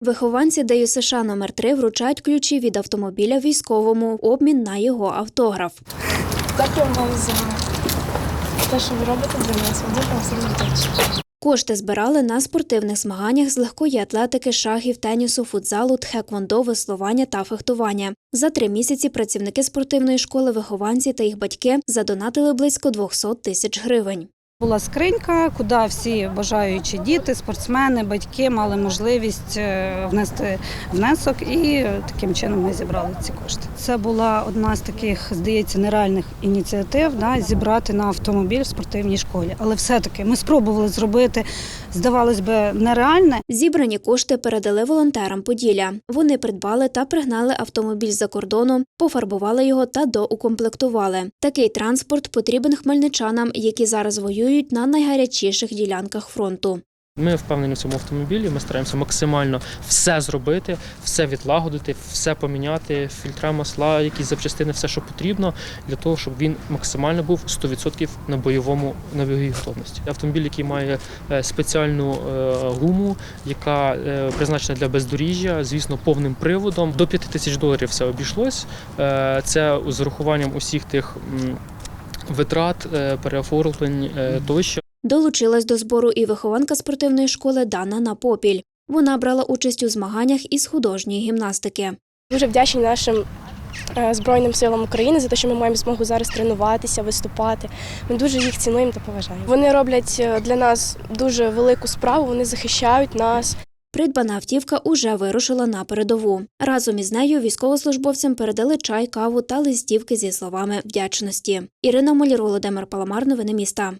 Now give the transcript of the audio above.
Вихованці ДЮСШ США номер 3 вручають ключі від автомобіля військовому в обмін на його автограф. Дякую вам за те, що ви робите для нас. За Кошти збирали на спортивних змаганнях з легкої атлетики, шахів, тенісу, футзалу, тхеквондо, веслування та фехтування. За три місяці працівники спортивної школи, вихованці та їх батьки задонатили близько 200 тисяч гривень. Була скринька, куди всі бажаючі діти, спортсмени, батьки мали можливість е, внести внесок, і таким чином ми зібрали ці кошти. Це була одна з таких, здається, нереальних ініціатив да, зібрати на автомобіль в спортивній школі. Але все-таки ми спробували зробити, здавалось би, нереальне. Зібрані кошти передали волонтерам Поділля. Вони придбали та пригнали автомобіль за кордону, пофарбували його та доукомплектували. Такий транспорт потрібен хмельничанам, які зараз воюють на найгарячіших ділянках фронту. Ми впевнені в цьому автомобілі. Ми стараємося максимально все зробити, все відлагодити, все поміняти, фільтра, масла, якісь запчастини, все, що потрібно, для того, щоб він максимально був 100% на бойовому на бойовій готовності. Автомобіль, який має е, спеціальну е, гуму, яка е, призначена для бездоріжжя, звісно, повним приводом. До 5 тисяч доларів все обійшлось. Це з урахуванням усіх тих витрат, переоформлень тощо. Долучилась до збору і вихованка спортивної школи Дана Напопіль. Вона брала участь у змаганнях із художньої гімнастики. Дуже вдячні нашим е, Збройним силам України за те, що ми маємо змогу зараз тренуватися, виступати. Ми дуже їх цінуємо та поважаємо. Вони роблять е, для нас дуже велику справу, вони захищають нас. Придбана автівка уже вирушила на передову. Разом із нею військовослужбовцям передали чай, каву та листівки зі словами вдячності. Ірина Молір, Володимир Паламар, новини міста.